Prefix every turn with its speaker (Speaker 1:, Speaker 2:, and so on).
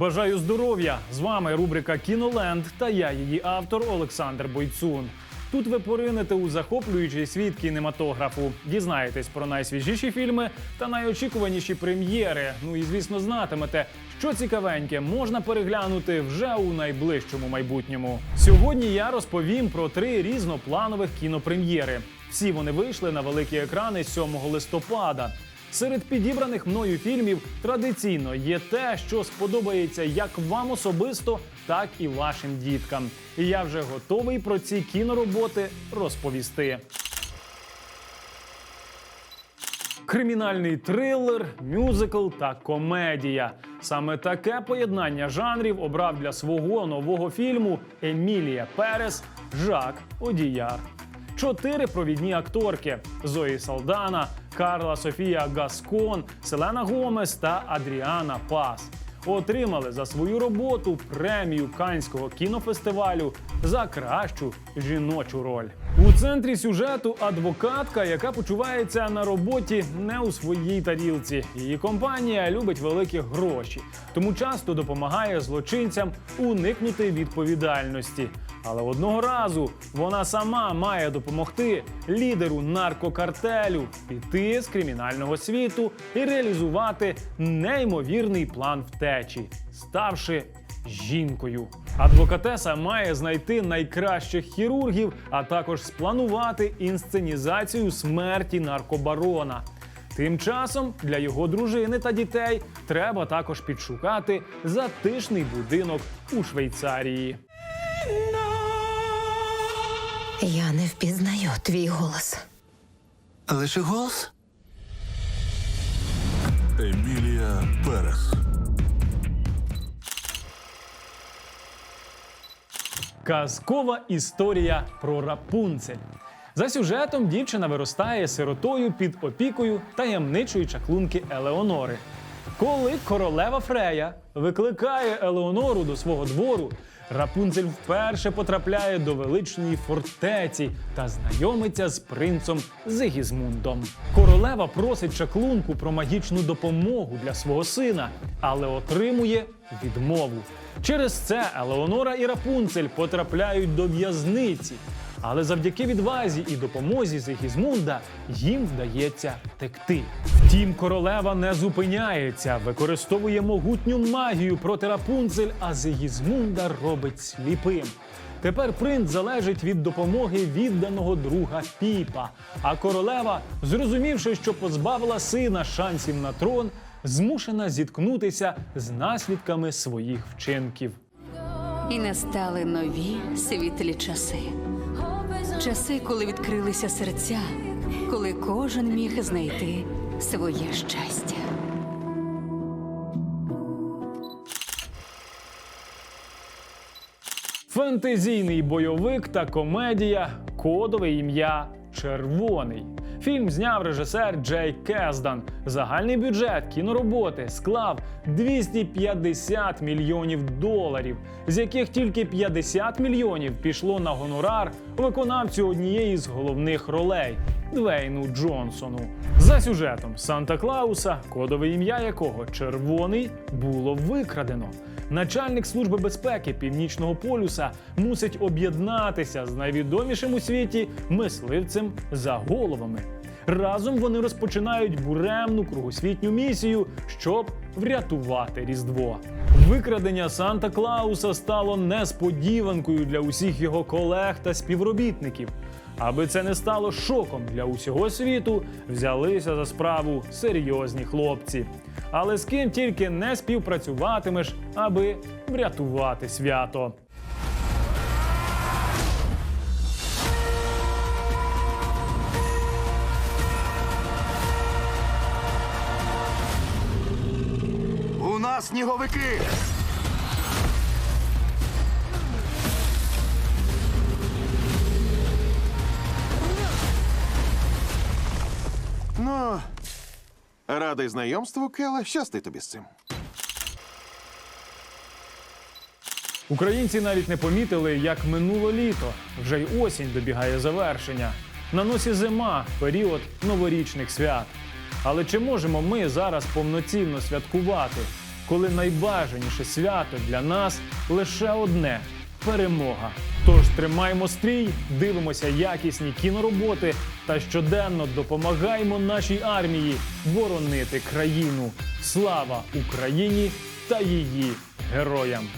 Speaker 1: Бажаю здоров'я! З вами рубрика Кіноленд та я, її автор Олександр Бойцун. Тут ви поринете у захоплюючий світ кінематографу, дізнаєтесь про найсвіжіші фільми та найочікуваніші прем'єри. Ну і звісно, знатимете, що цікавеньке можна переглянути вже у найближчому майбутньому. Сьогодні я розповім про три різнопланових кінопрем'єри. Всі вони вийшли на великі екрани 7 листопада. Серед підібраних мною фільмів традиційно є те, що сподобається як вам особисто, так і вашим діткам. І я вже готовий про ці кінороботи розповісти. Кримінальний трилер, мюзикл та комедія. Саме таке поєднання жанрів обрав для свого нового фільму Емілія Перес Жак Одіяр. Чотири провідні акторки: Зої Салдана, Карла Софія Гаскон, Селена Гомес та Адріана Пас. Отримали за свою роботу премію Канського кінофестивалю за кращу жіночу роль. У центрі сюжету адвокатка, яка почувається на роботі не у своїй тарілці. Її компанія любить великі гроші, тому часто допомагає злочинцям уникнути відповідальності. Але одного разу вона сама має допомогти лідеру наркокартелю піти з кримінального світу і реалізувати неймовірний план втечі, ставши жінкою. Адвокатеса має знайти найкращих хірургів, а також спланувати інсценізацію смерті наркобарона. Тим часом для його дружини та дітей треба також підшукати затишний будинок у Швейцарії.
Speaker 2: Я не впізнаю твій голос.
Speaker 3: Лише голос?
Speaker 4: Емілія Перес.
Speaker 1: Казкова історія про Рапунцель. За сюжетом дівчина виростає сиротою під опікою таємничої чаклунки Елеонори. Коли королева Фрея викликає Елеонору до свого двору, Рапунцель вперше потрапляє до величної фортеці та знайомиться з принцом Зигізмундом. Королева просить чаклунку про магічну допомогу для свого сина, але отримує відмову. Через це Елеонора і Рапунцель потрапляють до в'язниці. Але завдяки відвазі і допомозі Зигізмунда їм вдається втекти. Втім, королева не зупиняється, використовує могутню магію проти Рапунцель, а Зигізмунда робить сліпим. Тепер принц залежить від допомоги відданого друга Піпа. А королева, зрозумівши, що позбавила сина шансів на трон, змушена зіткнутися з наслідками своїх вчинків.
Speaker 5: І настали нові світлі часи. Часи, коли відкрилися серця, коли кожен міг знайти своє щастя.
Speaker 1: Фентезійний бойовик та комедія Кодове ім'я Червоний. Фільм зняв режисер Джей Кездан. Загальний бюджет кінороботи склав 250 мільйонів доларів, з яких тільки 50 мільйонів пішло на гонорар виконавцю однієї з головних ролей Двейну Джонсону. За сюжетом Санта Клауса, кодове ім'я якого червоний було викрадено. Начальник служби безпеки Північного полюса мусить об'єднатися з найвідомішим у світі мисливцем за головами. Разом вони розпочинають буремну кругосвітню місію, щоб врятувати Різдво. Викрадення Санта Клауса стало несподіванкою для усіх його колег та співробітників. Аби це не стало шоком для усього світу, взялися за справу серйозні хлопці. Але з ким тільки не співпрацюватимеш, аби врятувати свято.
Speaker 3: У нас сніговики!
Speaker 6: Радий знайомству, Келе. Щасти тобі з цим.
Speaker 1: Українці навіть не помітили, як минуло літо. Вже й осінь добігає завершення. На носі зима, період новорічних свят. Але чи можемо ми зараз повноцінно святкувати? коли найбажаніше свято для нас лише одне перемога. Тож тримаймо стрій, дивимося якісні кінороботи та щоденно допомагаємо нашій армії боронити країну. Слава Україні та її героям!